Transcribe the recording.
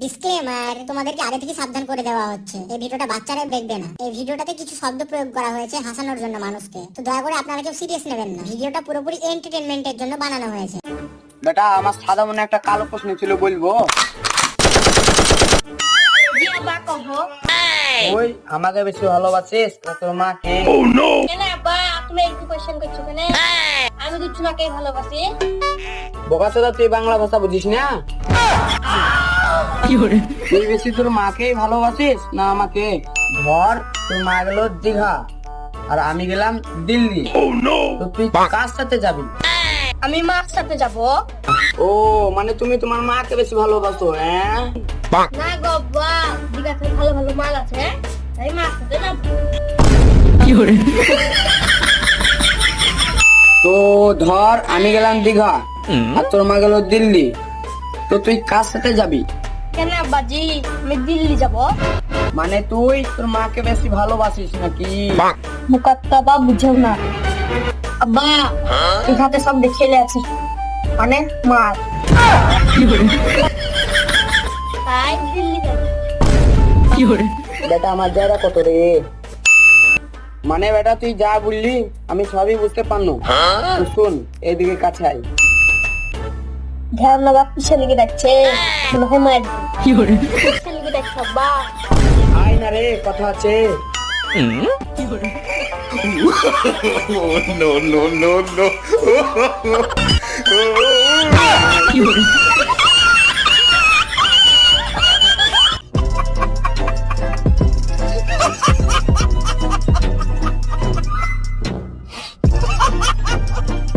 Disclaimer তোমাদেরকে আগে থেকে সাবধান করে দেওয়া হচ্ছে। এই ভিডিওটা বাচ্চারা দেখবে না। এই ভিডিওটাতে কিছু শব্দ প্রয়োগ করা হয়েছে হাসানোর জন্য মানুষকে। তো দয়া করে আপনারা কেউ সিরিয়াস নেবেন না। ভিডিওটা পুরোপুরি এন্টারটেনমেন্টের জন্য বানানো হয়েছে। বেটা আমার সাদা মনে একটা কালো প্রশ্ন ছিল বলব? ওই আমাকে বেশি ভালোবাসিস না তোর মাকে। তুমি একটু কোয়েশ্চেন করছ কেন? আমি তো চুনাকে ভালোবাসি। বোকা চোদা তুই বাংলা ভাষা বুঝিস না? তুই বেশি তোর মাকেই ভালোবাসিস না আমাকে? ধর তোর মা গেল দীঘা আর আমি গেলাম দিল্লি। তো তুই কার সাথে যাবি? আমি মার সাথে যাব। ও মানে তুমি তোমার মাকে বেশি ভালোবাসো হ্যাঁ? না গো আব্বা দীঘাতে ভালো ভালো মাল আছে তাই মার সাথে না তো ধর আমি গেলাম দীঘা আর তোর মা গেল দিল্লি। তো তুই কার সাথে যাবি? কেন আব্বাজি? আমি দিল্লি যাব। মানে তুই? তোর মাকে বেশি ভালোবাসিস নাকি? মুকাত্তা বা বুঝেও না। আব্বা দীঘাতে সব দেখে আছি মানে মার। তাই দিল্লি যাব। বেটা আমার জায়গা কত রে? মানে বেটা তুই যা বললি আমি সবই বুঝতে পারল তো শোন এদিকে কাছে আয়। ধ্যান নবাব পিছে লেগে ডাকছে মনে হয় মার পিছে লেগে ডাকছে আব্বা। আয় না রে কথা আছে। no, no, no, no.